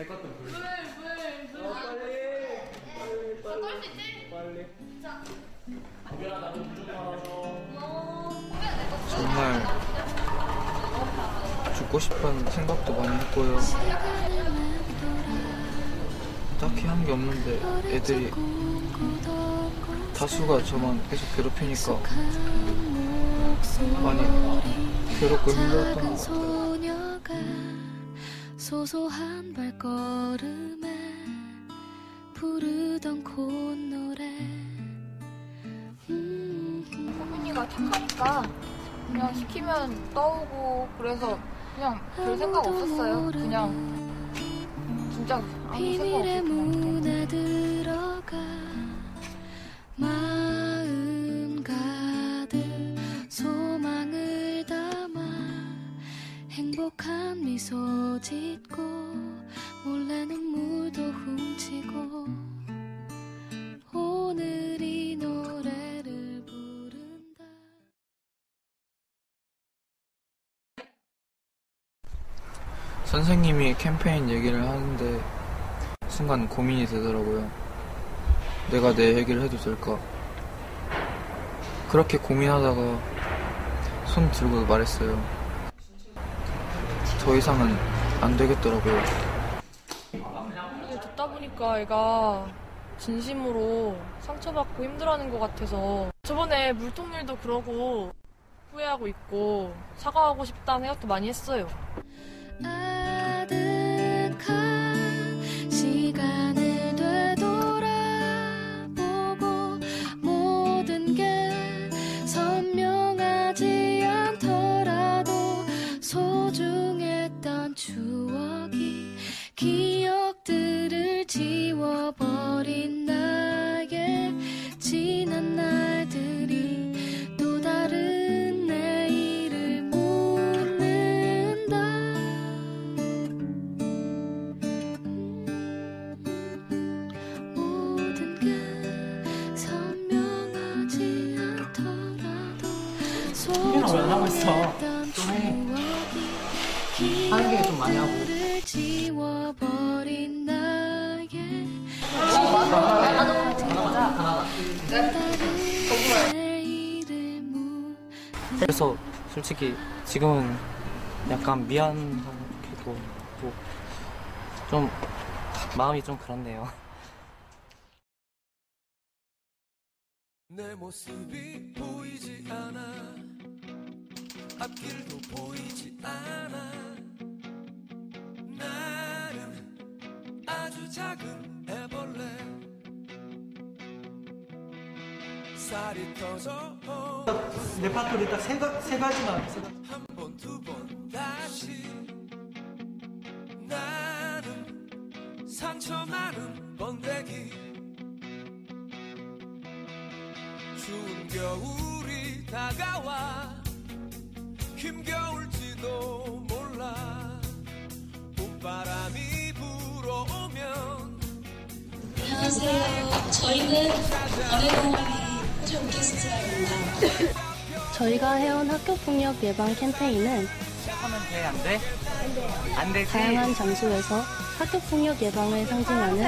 내 것도 불. 물물 어, 빨리. 빨리 빨리. 떨수 있지? 빨리. 자 우리야 나도 물좀 내거 정말 죽고 싶은 생각도 많이 했고요. 딱히 한 게 없는데 애들이 다수가 저만 계속 괴롭히니까 많이 괴롭고 힘들었던 것 같아요. 소소한 발걸음에 부르던 콧노래. 음, 소민이가 착하니까 그냥 시키면 떠오고 그래서 그냥 별 생각 없었어요. 그냥 진짜 아무 생각 들어가 미소 짓고 몰래 눈물도 훔치고 오늘 이 노래를 부른다 선생님이 캠페인 얘기를 하는데 순간 고민이 되더라고요. 내가 내 얘기를 해도 될까? 그렇게 고민하다가 손 들고 말했어요. 더 이상은 안 되겠더라고요. 이게 듣다 보니까 애가 진심으로 상처받고 힘들어하는 것 같아서 저번에 물통일도 그러고 후회하고 있고 사과하고 싶다는 생각도 많이 했어요. 왜 하고 있어? 좀 해. 하는 게 좀 많이 하고. 그래서 솔직히 지금은 약간 미안하기도 하고 좀 마음이 좀 그렇네요. 내 모습이 보이지 않아 앞길도 보이지 않아. 나는 아주 작은 애벌레 살이 터져. 레파토리 딱세 세 가지만. 한 번 두 번 다시. 나는 상처 많은 번데기. 추운 겨울이 다가와 힘겨울지도 몰라 봄바람이 불어오면 안녕하세요. 저희는 호주 오케스트라입니다. 저희가 해온 학교폭력 예방 캠페인은 하면 돼? 안 돼? 안 되지? 다양한 장소에서 학교폭력 예방을 상징하는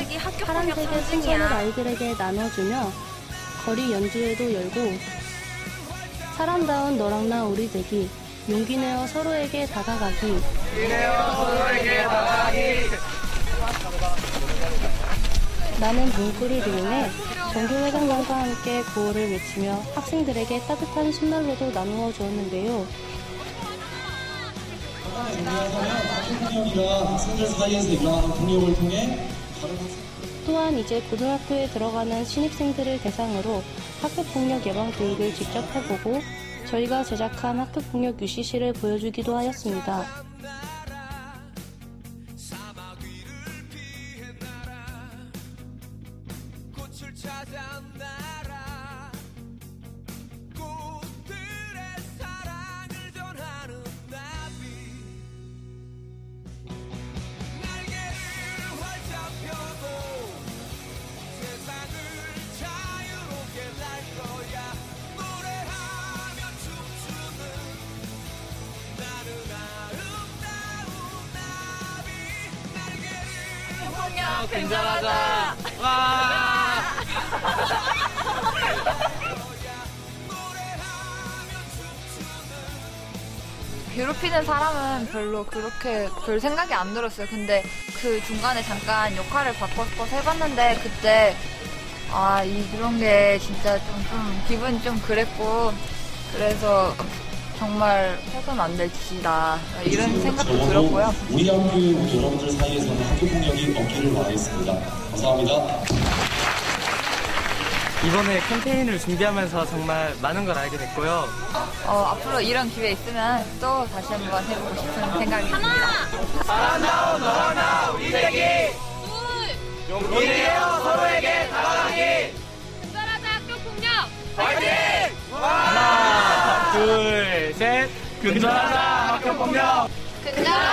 파란색의 풍선을 상징이야. 아이들에게 나눠주며 거리 연주회도 열고 사람다운 너랑 나 우리 되기 용기 내어 서로에게 다가가기 나는 문구를 이용해 전교회장단과 함께 구호를 외치며 학생들에게 따뜻한 손난로도 나누어 주었는데요. 또한 이제 고등학교에 들어가는 신입생들을 대상으로 학교폭력 예방 교육을 직접 해보고 저희가 제작한 학교 폭력 UCC를 보여주기도 하였습니다. 학교폭력 근절하자. 와. 괴롭히는 사람은 별로 그렇게 별 생각이 안 들었어요. 근데 그 중간에 잠깐 역할을 바꿔서 해봤는데 그때 아 이런 게 진짜 좀, 좀 기분 좀 그랬고 그래서 정말 해서는 안될 짓이다 이런 생각도 들었고요. 우리 우리 여러분들 사이에서는 학교 폭력이 없기를 바라겠습니다. 감사합니다. 이번에 캠페인을 준비하면서 정말 많은 걸 알게 됐고요. 어, 앞으로 이런 기회 있으면 또 다시 한번 해보고 싶은 생각입니다. 사랑다운 너와 나 우리 되기 용기 근절하자 학교 폭력. 근절하자 학교 폭력!